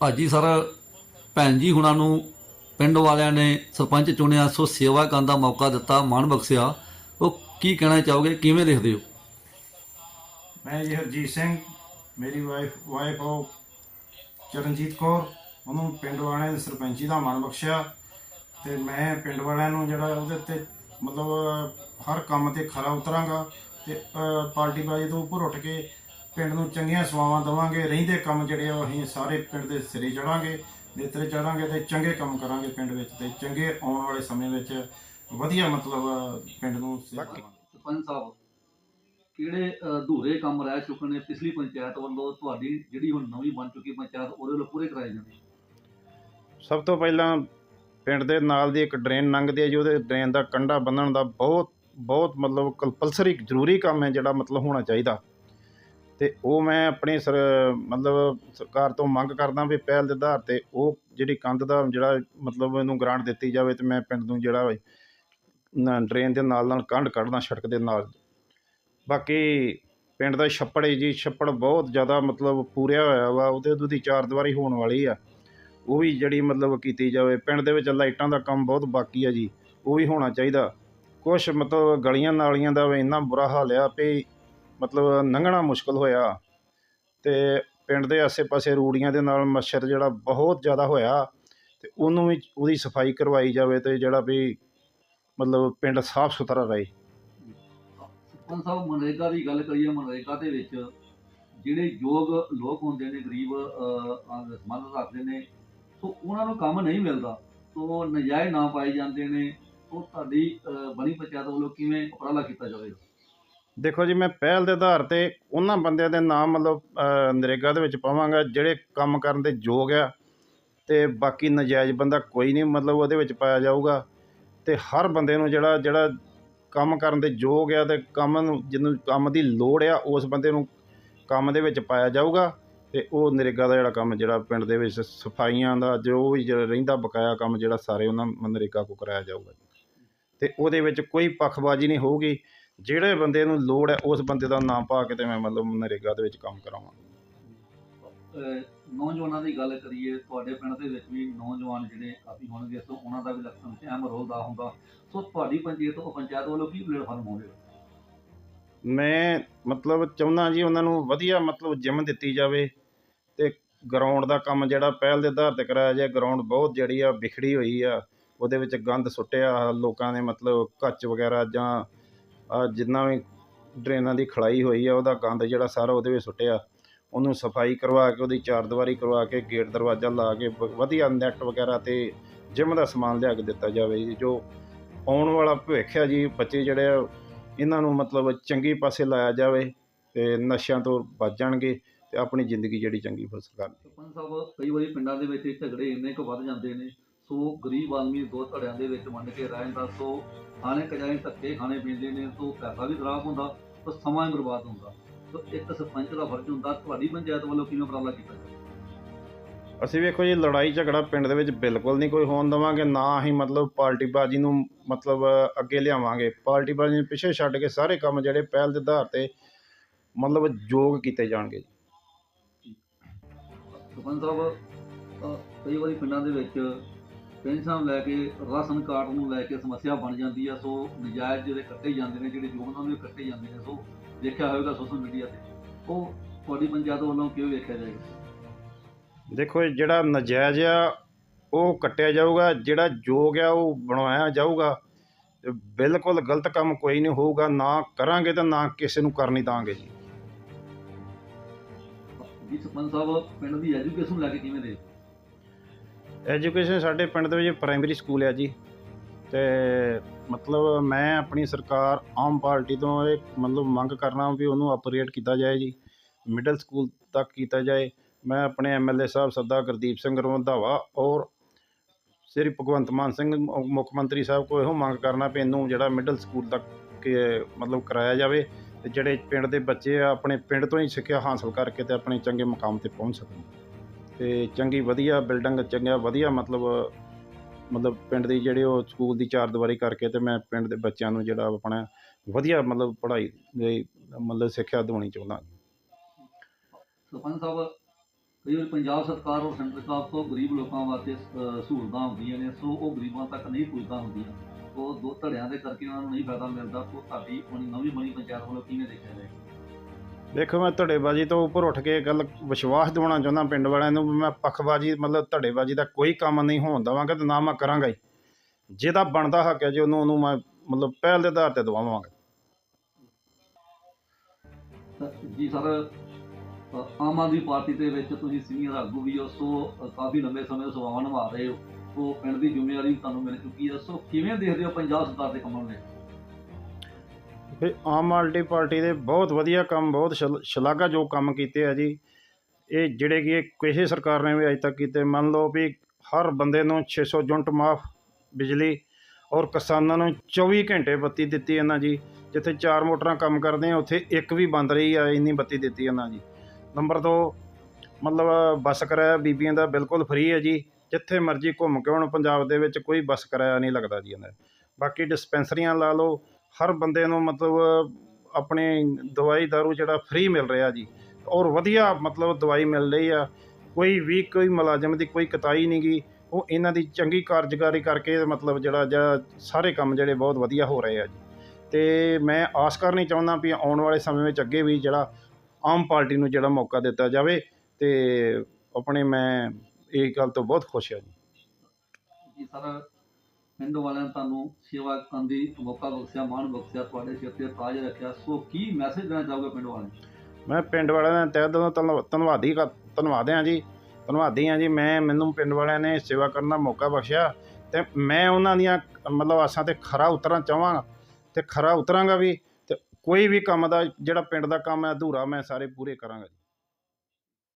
ਅੱਜ ਹੀ ਸਰ, ਭੈਣ ਜੀ ਹੁਣਾਂ ਨੂੰ ਪਿੰਡ ਵਾਲਿਆਂ ਨੇ ਸਰਪੰਚ ਚੁਣਿਆ, ਸੋ ਸੇਵਾ ਕਰਨ ਦਾ ਮੌਕਾ ਦਿੱਤਾ, ਮਾਣ ਬਖਸ਼ਿਆ। ਉਹ ਕੀ ਕਹਿਣਾ ਚਾਹੋਗੇ? ਕਿਵੇਂ ਦੇਖਦੇ ਹੋ? ਮੈਂ ਜੀ ਹਰਜੀਤ ਸਿੰਘ, ਮੇਰੀ ਵਾਈਫ ਵਾਈਫ ਉਹ ਚਰਨਜੀਤ ਕੌਰ। ਉਹਨੂੰ ਪਿੰਡ ਵਾਲਿਆਂ ਨੇ ਸਰਪੰਚੀ ਦਾ ਮਾਣ ਬਖਸ਼ਿਆ ਤੇ ਮੈਂ ਪਿੰਡ ਵਾਲਿਆਂ ਨੂੰ ਜਿਹੜਾ ਉਹਦੇ ਤੇ ਮਤਲਬ ਹਰ ਕੰਮ ਤੇ ਖਰਾ ਉਤਰਾਂਗਾ ਤੇ ਪਾਰਟੀ ਬਾਜੀ ਤੋਂ ਉੱਪਰ ਉੱਠ ਕੇ ਪਿੰਡ ਨੂੰ ਚੰਗੀਆਂ ਸੇਵਾਵਾਂ ਦੇਵਾਂਗੇ ਰਹਿੰਦੇ ਕੰਮ ਜਿਹੜੇ ਆ ਉਹ ਅਸੀਂ ਸਾਰੇ ਪਿੰਡ ਦੇ ਸਿਰੇ ਚੜਾਂਗੇ ਨੇਤਰੇ ਚੜਾਂਗੇ ਤੇ ਚੰਗੇ ਕੰਮ ਕਰਾਂਗੇ ਪਿੰਡ ਵਿੱਚ ਤੇ ਚੰਗੇ ਆਉਣ ਵਾਲੇ ਸਮੇਂ ਵਿੱਚ ਵਧੀਆ ਮਤਲਬ ਪਿੰਡ ਨੂੰ। ਸਰਪੰਚ ਸਾਹਿਬ ਕਿਹੜੇ ਅਧੂਰੇ ਕੰਮ ਰਹਿ ਚੁੱਕੇ ਨੇ ਪਿਛਲੀ ਪੰਚਾਇਤ ਵੱਲੋਂ? ਤੁਹਾਡੀ ਜਿਹੜੀ ਹੁਣ ਨਵੀਂ ਬਣ ਚੁੱਕੀ ਪੰਚਾਇਤ ਉਹਦੇ ਵੱਲੋਂ ਪੂਰੇ ਕਰਾਏ ਜਾਣੇ ਸਭ ਤੋਂ ਪਹਿਲਾਂ ਪਿੰਡ ਦੇ ਨਾਲ ਦੀ ਇੱਕ ਡਰੇਨ ਲੰਘਦੀ ਹੈ ਜੀ ਉਹਦੇ ਡਰੇਨ ਦਾ ਕੰਢਾ ਬੰਨਣ ਦਾ ਬਹੁਤ ਬਹੁਤ ਮਤਲਬ ਕੰਪਲਸਰੀ ਜ਼ਰੂਰੀ ਕੰਮ ਹੈ ਜਿਹੜਾ ਮਤਲਬ ਹੋਣਾ ਚਾਹੀਦਾ। ਅਤੇ ਉਹ ਮੈਂ ਆਪਣੇ ਸਰ, ਮਤਲਬ ਸਰਕਾਰ ਤੋਂ ਮੰਗ ਕਰਦਾ ਵੀ ਪਹਿਲ ਦੇ ਆਧਾਰ ਤੇ ਉਹ ਜਿਹੜੀ ਕੰਧ ਦਾ ਜਿਹੜਾ ਮਤਲਬ ਇਹਨੂੰ ਗਰਾਂਟ ਦਿੱਤੀ ਜਾਵੇ ਤੇ ਮੈਂ ਪਿੰਡ ਨੂੰ ਜਿਹੜਾ ਨਾ ਡਰੇਨ ਦੇ ਨਾਲ ਨਾਲ ਕੰਢ ਕੱਢਦਾ, ਸੜਕ ਦੇ ਨਾਲ। ਬਾਕੀ ਪਿੰਡ ਦਾ ਛੱਪੜ ਹੈ ਜੀ, ਛੱਪੜ ਬਹੁਤ ਜ਼ਿਆਦਾ ਮਤਲਬ ਪੂਰਿਆ ਹੋਇਆ ਵਾ, ਉਹਦੇ ਉਹਦੀ ਚਾਰ ਦੀਵਾਰੀ ਹੋਣ ਵਾਲੀ ਆ। ਉਹ ਵੀ ਜਿਹੜੀ ਮਤਲਬ ਕੀਤੀ ਜਾਵੇ, ਪਿੰਡ ਦੇ ਵਿੱਚ ਲਾਈਟਾਂ ਦਾ ਕੰਮ ਬਹੁਤ ਬਾਕੀ ਆ ਜੀ, ਉਹ ਵੀ ਹੋਣਾ ਚਾਹੀਦਾ। ਕੁਛ ਮਤਲਬ ਗਲੀਆਂ ਨਾਲੀਆਂ ਦਾ ਵੀ ਇੰਨਾ ਬੁਰਾ ਹਾਲ ਆ ਵੀ ਮਤਲਬ ਲੰਘਣਾ ਮੁਸ਼ਕਲ ਹੋਇਆ। ਤੇ ਪਿੰਡ ਦੇ ਆਸੇ-ਪਾਸੇ ਰੂੜੀਆਂ ਦੇ ਨਾਲ ਮੱਛਰ ਜਿਹੜਾ ਬਹੁਤ ਜ਼ਿਆਦਾ ਹੋਇਆ ਤੇ ਉਹਨੂੰ ਵੀ ਉਹਦੀ ਸਫ਼ਾਈ ਕਰਵਾਈ ਜਾਵੇ ਤੇ ਜਿਹੜਾ ਵੀ ਮਤਲਬ ਪਿੰਡ ਸਾਫ਼ ਸੁਥਰਾ ਰਹੇ। ਸਰਪੰਚ ਸਾਹਿਬ ਮਨਰੇਗਾ ਦੀ ਗੱਲ ਕਰੀਏ ਮਨਰੇਗਾ ਦੇ ਵਿੱਚ ਜਿਹੜੇ ਯੋਗ ਲੋਕ ਹੁੰਦੇ ਨੇ ਗਰੀਬ ਅਹ, ਸੰਬੰਧ ਰੱਖਦੇ ਨੇ ਸੋ ਉਹਨਾਂ ਨੂੰ ਕੰਮ ਨਹੀਂ ਮਿਲਦਾ। ਸੋ ਨਜਾਇਜ਼ ਨਾ ਪਾਏ ਜਾਂਦੇ ਨੇ। ਉਹ ਤੁਹਾਡੀ ਬਣੀ ਪੰਚਾਇਤ ਵੱਲੋਂ ਕਿਵੇਂ ਉਪਰਾਲਾ ਕੀਤਾ ਜਾਵੇਗਾ? ਦੇਖੋ ਜੀ, ਮੈਂ ਪਹਿਲ ਦੇ ਆਧਾਰ ਤੇ ਉਹਨਾਂ ਬੰਦਿਆਂ ਦੇ ਨਾਮ ਮਤਲਬ ਨਰੇਗਾ ਦੇ ਵਿੱਚ ਪਾਵਾਂਗਾ, ਜਿਹੜੇ ਕੰਮ ਕਰਨ ਦੇ ਯੋਗ ਆ ਅਤੇ ਬਾਕੀ ਨਜਾਇਜ਼ ਬੰਦਾ ਕੋਈ ਨਹੀਂ, ਮਤਲਬ ਉਹਦੇ ਵਿੱਚ ਪਾਇਆ ਜਾਊਗਾ ਅਤੇ ਹਰ ਬੰਦੇ ਨੂੰ ਜਿਹੜਾ ਜਿਹੜਾ ਕੰਮ ਕਰਨ ਦੇ ਯੋਗ ਆ ਅਤੇ ਕੰਮ ਨੂੰ, ਜਿਹਨੂੰ ਕੰਮ ਦੀ ਲੋੜ ਆ, ਉਸ ਬੰਦੇ ਨੂੰ ਕੰਮ ਦੇ ਵਿੱਚ ਪਾਇਆ ਜਾਊਗਾ ਅਤੇ ਉਹ ਨਰੇਗਾ ਦਾ ਜਿਹੜਾ ਕੰਮ, ਜਿਹੜਾ ਪਿੰਡ ਦੇ ਵਿੱਚ ਸਫਾਈਆਂ ਦਾ, ਜੋ ਵੀ ਜਿਹੜਾ ਰਹਿੰਦਾ ਬਕਾਇਆ ਕੰਮ ਜਿਹੜਾ ਸਾਰੇ ਉਹਨਾਂ ਨਰੇਗਾ ਕੋ ਕਰਾਇਆ ਜਾਊਗਾ ਅਤੇ ਉਹਦੇ ਵਿੱਚ ਕੋਈ ਪੱਖਬਾਜ਼ੀ ਨਹੀਂ ਹੋਊਗੀ ਜਿਹੜੇ ਬੰਦੇ ਨੂੰ ਲੋੜ ਹੈ ਉਸ ਬੰਦੇ ਦਾ ਨਾਮ ਪਾ ਕੇ ਤੇ ਮੈਂ ਮਤਲਬ ਨਰੇਗਾ ਦੇ ਵਿੱਚ ਕੰਮ ਕਰਾਵਾਂ। ਨੌਜਵਾਨਾਂ ਦੀ ਗੱਲ ਕਰੀਏ ਤੁਹਾਡੇ ਪਿੰਡ ਦੇ ਵਿੱਚ ਵੀ ਨੌਜਵਾਨ ਜਿਹੜੇ ਕਾਫੀ ਹੋਣਗੇ ਸੋ ਉਹਨਾਂ ਦਾ ਵੀ ਇਲੈਕਸ਼ਨ 'ਚ ਅਹਿਮ ਰੋਲ ਦਾ ਹੁੰਦਾ। ਸੋ ਤੁਹਾਡੀ ਪੰਚਾਇਤ ਉਹ ਪੰਚਾਇਤ ਵੱਲੋਂ ਕੀ ਪਲੇਟਫਾਰਮ ਹੋਵੇਗਾ ਮੈਂ ਮਤਲਬ ਚਾਹੁੰਦਾ ਜੀ ਉਹਨਾਂ ਨੂੰ ਵਧੀਆ ਮਤਲਬ ਜਿਮ ਦਿੱਤੀ ਜਾਵੇ ਤੇ ਗਰਾਊਂਡ ਦਾ ਕੰਮ ਜਿਹੜਾ ਪਹਿਲ ਦੇ ਆਧਾਰ ਤੇ ਕਰਾਇਆ ਜਾਏ ਗਰਾਊਂਡ ਬਹੁਤ ਜਿਹੜੀ ਆ ਵਿਖੜੀ ਹੋਈ ਆ ਉਹਦੇ ਵਿੱਚ ਗੰਦ ਸੁੱਟਿਆ ਲੋਕਾਂ ਨੇ ਮਤਲਬ ਕੱਚ ਵਗੈਰਾ ਜਾਂ ਜਿੰਨਾ ਵੀ ਡਰੇਨਾਂ ਦੀ ਖੜਾਈ ਹੋਈ ਆ, ਉਹਦਾ ਗੰਦ ਜਿਹੜਾ ਸਾਰਾ ਉਹਦੇ ਵਿੱਚ ਸੁੱਟਿਆ। ਉਹਨੂੰ ਸਫ਼ਾਈ ਕਰਵਾ ਕੇ, ਉਹਦੀ ਚਾਰ ਦੀਵਾਰੀ ਕਰਵਾ ਕੇ, ਗੇਟ ਦਰਵਾਜ਼ਾ ਲਾ ਕੇ, ਵ- ਵਧੀਆ ਨੈੱਟ ਵਗੈਰਾ ਤੇ ਜਿਮ ਦਾ ਸਮਾਨ ਲਿਆ ਕੇ ਦਿੱਤਾ ਜਾਵੇ ਜੀ। ਜੋ ਆਉਣ ਵਾਲਾ ਭਵਿੱਖ ਆ ਜੀ, ਬੱਚੇ ਜਿਹੜੇ ਆ, ਇਹਨਾਂ ਨੂੰ ਮਤਲਬ ਚੰਗੇ ਪਾਸੇ ਲਾਇਆ ਜਾਵੇ ਤੇ ਨਸ਼ਿਆਂ ਤੋਂ ਬਚ ਜਾਣਗੇ ਤੇ ਆਪਣੀ ਜ਼ਿੰਦਗੀ ਜਿਹੜੀ ਚੰਗੀ ਫਸਲ ਕਰਨਗੇ। ਸਰਪੰਚ ਸਾਹਿਬ, ਕਈ ਵਾਰੀ ਪਿੰਡਾਂ ਦੇ ਵਿੱਚ ਝਗੜੇ ਇੰਨੇ ਕੁ ਵੱਧ ਜਾਂਦੇ ਨੇ ਸੋ ਗਰੀਬ ਆਦਮੀ ਦੋ ਧੜਿਆਂ ਦੇ ਵਿੱਚ ਵੰਡ ਕੇ ਰਹਿਣ ਦਾ ਸੋ ਖਾਣੇ ਕਜਾਏ ਧੱਕੇ ਖਾਣੇ ਪੈਂਦੇ ਨੇ ਸੋ ਪੈਸਾ ਵੀ ਖਰਾਬ ਹੁੰਦਾ ਸੋ ਸਮਾਂ ਵੀ ਬਰਬਾਦ ਹੁੰਦਾ। ਸੋ ਇੱਕ ਸਰਪੰਚ ਦਾ ਫਰਜ਼ ਹੁੰਦਾ ਤੁਹਾਡੀ ਪੰਚਾਇਤ ਵੱਲੋਂ ਕਿਵੇਂ ਉਪਰਾਲਾ ਕੀਤਾ ਜਾਵੇ? ਅਸੀਂ ਵੇਖੋ ਜੀ ਲੜਾਈ ਝਗੜਾ ਪਿੰਡ ਦੇ ਵਿੱਚ ਬਿਲਕੁਲ ਨਹੀਂ ਕੋਈ ਹੋਣ ਦੇਵਾਂਗੇ ਨਾ ਅਸੀਂ ਮਤਲਬ ਪਾਰਟੀ ਬਾਜੀ ਨੂੰ ਮਤਲਬ ਅੱਗੇ ਲਿਆਵਾਂਗੇ। ਪਾਰਟੀ ਬਾਜੀ ਨੂੰ ਪਿੱਛੇ ਛੱਡ ਕੇ ਸਾਰੇ ਕੰਮ ਜਿਹੜੇ ਪਹਿਲ ਦੇ ਆਧਾਰ ਤੇ ਮਤਲਬ ਯੋਗ ਕੀਤੇ ਜਾਣਗੇ ਸਰਪੰਚ ਸਾਹਿਬ ਕਈ ਵਾਰੀ ਪਿੰਡਾਂ ਦੇ ਵਿੱਚ ਪੈਨਸ਼ਨ ਲੈ ਕੇ ਰਾਸ਼ਨ ਕਾਰਡ ਨੂੰ ਲੈ ਕੇ ਸਮੱਸਿਆ ਬਣ ਜਾਂਦੀ ਆ ਸੋ ਨਜਾਇਜ਼ ਜਿਹੜੇ ਕੱਟੇ ਜਾਂਦੇ ਨੇ ਜਿਹੜੇ ਜੋਗਨਾਂ ਨੂੰ ਕੱਟੇ ਜਾਂਦੇ ਨੇ ਸੋ ਦੇਖਿਆ ਹੋਵੇਗਾ ਸੋਸ਼ਲ ਮੀਡੀਆ ਤੇ। ਉਹ ਤੁਹਾਡੀ ਪੰਚਾਇਤ ਵੱਲੋਂ ਕਿਵੇਂ ਵੇਖਿਆ ਜਾਏਗਾ? ਦੇਖੋ ਇਹ ਜਿਹੜਾ ਨਜਾਇਜ਼ ਆ ਉਹ ਕੱਟਿਆ ਜਾਊਗਾ ਜਿਹੜਾ ਯੋਗ ਆ ਉਹ ਬਣਵਾਇਆ ਜਾਊਗਾ। ਤੇ ਬਿਲਕੁਲ ਗਲਤ ਕੰਮ ਕੋਈ ਨਹੀਂ ਹੋਊਗਾ ਨਾ ਕਰਾਂਗੇ ਤਾਂ ਨਾ ਕਿਸੇ ਨੂੰ ਕਰਨੀ ਦਾਂਗੇ ਜੀ। ਜੀ ਸਰਪੰਚ ਸਾਹਿਬ ਪਿੰਡ ਦੀ ਐਜੂਕੇਸ਼ਨ ਲੈ ਕੇ ਕਿਵੇਂ ਦੇ ਐਜੂਕੇਸ਼ਨ ਸਾਡੇ ਪਿੰਡ ਦੇ ਵਿੱਚ ਪ੍ਰਾਇਮਰੀ ਸਕੂਲ ਹੈ ਜੀ। ਤੇ ਮਤਲਬ ਮੈਂ ਆਪਣੀ ਸਰਕਾਰ ਆਮ ਪਾਰਟੀ ਤੋਂ ਇਹ ਮਤਲਬ ਮੰਗ ਕਰਨਾ ਵੀ ਉਹਨੂੰ ਅਪਗ੍ਰੇਡ ਕੀਤਾ ਜਾਏ ਜੀ। ਮਿਡਲ ਸਕੂਲ ਤੱਕ ਕੀਤਾ ਜਾਏ। ਮੈਂ ਆਪਣੇ ਐਮਐਲਏ ਸਾਹਿਬ ਸਰਦਾਰ ਗੁਰਦੀਪ ਸਿੰਘ ਰੰਧਾਵਾ ਔਰ ਸ੍ਰੀ ਭਗਵੰਤ ਮਾਨ ਸਿੰਘ ਮੁੱਖ ਮੰਤਰੀ ਸਾਹਿਬ ਕੋਲ ਇਹੋ ਮੰਗ ਕਰਨਾ ਵੀ ਇਹਨੂੰ ਜਿਹੜਾ ਮਿਡਲ ਸਕੂਲ ਤੱਕ ਕਿ ਮਤਲਬ ਕਰਾਇਆ ਜਾਵੇ ਤੇ ਜਿਹੜੇ ਪਿੰਡ ਦੇ ਬੱਚੇ ਆ, ਆਪਣੇ ਪਿੰਡ ਤੋਂ ਹੀ ਸਿੱਖਿਆ ਹਾਸਲ ਕਰਕੇ ਤੇ ਆਪਣੇ ਚੰਗੇ ਮੁਕਾਮ ਤੇ ਪਹੁੰਚ ਸਕਣ। ਤੇ ਚੰਗੀ ਵਧੀਆ ਬਿਲਡਿੰਗ ਚੰਗਾ ਵਧੀਆ ਮਤਲਬ ਮਤਲਬ ਪਿੰਡ ਦੀ ਜਿਹੜੇ ਉਹ ਸਕੂਲ ਦੀ ਚਾਰ ਦੀਵਾਰੀ ਕਰਕੇ ਅਤੇ ਮੈਂ ਪਿੰਡ ਦੇ ਬੱਚਿਆਂ ਨੂੰ ਜਿਹੜਾ ਆਪਣਾ ਵਧੀਆ ਮਤਲਬ ਪੜ੍ਹਾਈ ਲਈ ਮਤਲਬ ਸਿੱਖਿਆ ਦਿਵਾਉਣੀ ਚਾਹੁੰਦਾ। ਸਰਪੰਚ ਸਾਹਿਬ ਕਈ ਵਾਰ ਪੰਜਾਬ ਸਰਕਾਰ ਔਰ ਸੈਂਟਰ ਸਰਕਾਰ ਤੋਂ ਗਰੀਬ ਲੋਕਾਂ ਵਾਸਤੇ ਅ, ਸਹੂਲਤਾਂ ਹੁੰਦੀਆਂ ਨੇ ਸੋ ਉਹ ਗਰੀਬਾਂ ਤੱਕ ਨਹੀਂ ਪਹੁੰਚਦਾ ਹੁੰਦੀਆਂ। ਉਹ ਦੋ ਧੜਿਆਂ ਦੇ ਕਰਕੇ ਉਹਨਾਂ ਨੂੰ ਨਹੀਂ ਫਾਇਦਾ ਮਿਲਦਾ ਸੋ ਤੁਹਾਡੀ ਨਵੀਂ ਬਣੀ ਪੰਚਾਇਤ ਵੱਲੋਂ ਕਿਵੇਂ ਦੇਖਿਆ ਜਾਏ? ਦੇਖੋ ਮੈਂ ਧੜੇਬਾਜ਼ੀ ਤੋਂ ਉੱਪਰ ਉੱਠ ਕੇ ਗੱਲ ਵਿਸ਼ਵਾਸ ਦਿਵਾਉਣਾ ਚਾਹੁੰਦਾ ਪਿੰਡ ਵਾਲਿਆਂ ਨੂੰ ਵੀ ਮੈਂ ਪੱਖਬਾਜ਼ੀ ਮਤਲਬ ਧੜੇਬਾਜ਼ੀ ਦਾ ਕੋਈ ਕੰਮ ਨਹੀਂ ਹੋਣ ਦੇਵਾਂਗਾ ਤੇ ਨਾ ਮੈਂ ਕਰਾਂਗਾ ਹੀ। ਜਿਹਦਾ ਬਣਦਾ ਹੱਕ ਹੈ ਜੀ ਉਹਨੂੰ ਉਹਨੂੰ ਮੈਂ ਮਤਲਬ ਪਹਿਲ ਦੇ ਆਧਾਰ ਤੇ ਦਵਾਵਾਂਗਾ। ਤਾਂ ਜੀ ਸਰ ਆਮ ਆਦਮੀ ਪਾਰਟੀ ਦੇ ਵਿੱਚ ਤੁਸੀਂ ਸੀਨੀਅਰ ਆਗੂ ਵੀ ਹੋ, ਸੋ ਕਾਫੀ ਲੰਬੇ ਸਮੇਂ ਤੋਂ ਸੇਵਾਵਾਂ ਨਿਭਾ ਰਹੇ ਹੋ। ਸੋ ਪਿੰਡ ਦੀ ਜ਼ਿੰਮੇਵਾਰੀ ਤੁਹਾਨੂੰ ਮਿਲ ਚੁੱਕੀ ਹੈ। ਸੋ ਕਿਵੇਂ ਦੇਖਦੇ ਹੋ ਪੰਜਾਬ ਸਰਕਾਰ ਦੇ ਕੰਮਾਂ ਨੂੰ ਇਹ ਆਮ ਆਦਮੀ ਪਾਰਟੀ ਦੇ ਬਹੁਤ ਵਧੀਆ ਕੰਮ, ਬਹੁਤ ਸ਼ਲ- ਸ਼ਲਾਘਾਯੋਗ ਕੰਮ ਕੀਤੇ ਆ ਜੀ। ਇਹ ਜਿਹੜੇ ਕਿ ਇਹ ਕਿਸੇ ਸਰਕਾਰ ਨੇ ਵੀ ਅਜੇ ਤੱਕ ਕੀਤੇ, ਮੰਨ ਲਓ ਵੀ ਹਰ ਬੰਦੇ ਨੂੰ 600 ਯੂਨਿਟ ਮਾਫ ਬਿਜਲੀ ਔਰ ਕਿਸਾਨਾਂ ਨੂੰ 24 ਘੰਟੇ ਬੱਤੀ ਦਿੱਤੀ ਇਹਨਾਂ ਜੀ। ਜਿੱਥੇ ਚਾਰ ਮੋਟਰਾਂ ਕੰਮ ਕਰਦੇ ਆ, ਉੱਥੇ ਇੱਕ ਵੀ ਬੰਦ ਰਹੀ ਆ, ਇੰਨੀ ਬੱਤੀ ਦਿੱਤੀ ਇਹਨਾਂ ਜੀ। ਨੰਬਰ 2 ਮਤਲਬ ਬੱਸ ਕਿਰਾਇਆ ਬੀਬੀਆਂ ਦਾ ਬਿਲਕੁਲ ਫ੍ਰੀ ਹੈ ਜੀ। ਜਿੱਥੇ ਮਰਜ਼ੀ ਘੁੰਮ ਕੇ ਹੁਣ ਪੰਜਾਬ ਦੇ ਵਿੱਚ ਕੋਈ ਬੱਸ ਕਿਰਾਇਆ ਨਹੀਂ ਲੱਗਦਾ ਜੀ ਇਹਨਾਂ ਦਾ। ਬਾਕੀ ਡਿਸਪੈਂਸਰੀਆਂ ਲਾ ਲਓ ਹਰ ਬੰਦੇ ਨੂੰ ਮਤਲਬ ਆਪਣੇ ਦਵਾਈ ਦਾਰੂ ਜਿਹੜਾ ਫ੍ਰੀ ਮਿਲ ਰਿਹਾ ਜੀ, ਔਰ ਵਧੀਆ ਮਤਲਬ ਦਵਾਈ ਮਿਲ ਰਹੀ ਆ, ਕੋਈ ਵੀ ਕੋਈ ਮੁਲਾਜ਼ਮ ਦੀ ਕੋਈ ਕਤਾਈ ਨਹੀਂ ਗੀ, ਉਹ ਇਹਨਾਂ ਦੀ ਚੰਗੀ ਕਾਰਜਕਾਰੀ ਕਰਕੇ ਮਤਲਬ ਜਿਹੜਾ ਜਾਂ ਸਾਰੇ ਕੰਮ ਜਿਹੜੇ ਬਹੁਤ ਵਧੀਆ ਹੋ ਰਹੇ ਆ ਜੀ। ਤੇ ਮੈਂ ਆਸ ਕਰਨੀ ਚਾਹੁੰਦਾ ਵੀ ਆਉਣ ਵਾਲੇ ਸਮੇਂ ਵਿੱਚ ਅੱਗੇ ਵੀ ਜਿਹੜਾ ਆਮ ਪਾਰਟੀ ਨੂੰ ਜਿਹੜਾ ਮੌਕਾ ਦਿੱਤਾ ਜਾਵੇ ਤੇ ਆਪਣੇ ਮੈਂ ਇਹ ਗੱਲ ਤੋਂ ਬਹੁਤ ਖੁਸ਼ ਹਾਂ ਜੀ। ਜੀ, ਸਰ ਪਿੰਡ ਵਾਲਿਆਂ ਨੇ ਤੁਹਾਨੂੰ ਸੇਵਾ ਕਰਨ ਦੀ ਮੌਕਾ ਬਖਸ਼ਿਆ, ਮਾਣ ਬਖਸ਼ਿਆ, ਤੁਹਾਡੇ ਸਿਰ ਤੇ ਤਾਜ ਰੱਖਿਆ। ਸੋ ਕੀ ਮੈਸੇਜ ਦੇਣਾ ਚਾਹੋਗੇ ਪਿੰਡ ਵਾਲਿਆਂ ਨੂੰ? ਮੈਂ ਪਿੰਡ ਵਾਲਿਆਂ ਦਾ ਤਹਿ ਦਿਲੋਂ ਧੰਨ- ਧੰਨਵਾਦੀ ਕਰ- ਧੰਨਵਾਦ ਹਾਂ ਜੀ। ਧੰਨਵਾਦੀ ਹਾਂ ਜੀ, ਮੈਂ, ਮੈਨੂੰ ਪਿੰਡ ਵਾਲਿਆਂ ਨੇ ਸੇਵਾ ਕਰਨ ਦਾ ਮੌਕਾ ਬਖਸ਼ਿਆ ਤੇ ਮੈਂ ਉਹਨਾਂ ਦੀਆਂ ਮਤਲਬ ਆਸਾਂ ਤੇ ਖਰਾ ਉਤਰਨਾ ਚਾਹਾਂਗਾ ਤੇ ਖਰਾ ਉਤਰਾਂਗਾ ਵੀ ਤੇ ਕੋਈ ਵੀ ਕੰਮ ਦਾ ਜਿਹੜਾ ਪਿੰਡ ਦਾ ਕੰਮ ਹੈ, ਅਧੂਰਾ ਮੈਂ ਸਾਰੇ ਪੂਰੇ ਕਰਾਂਗਾ ਜੀ।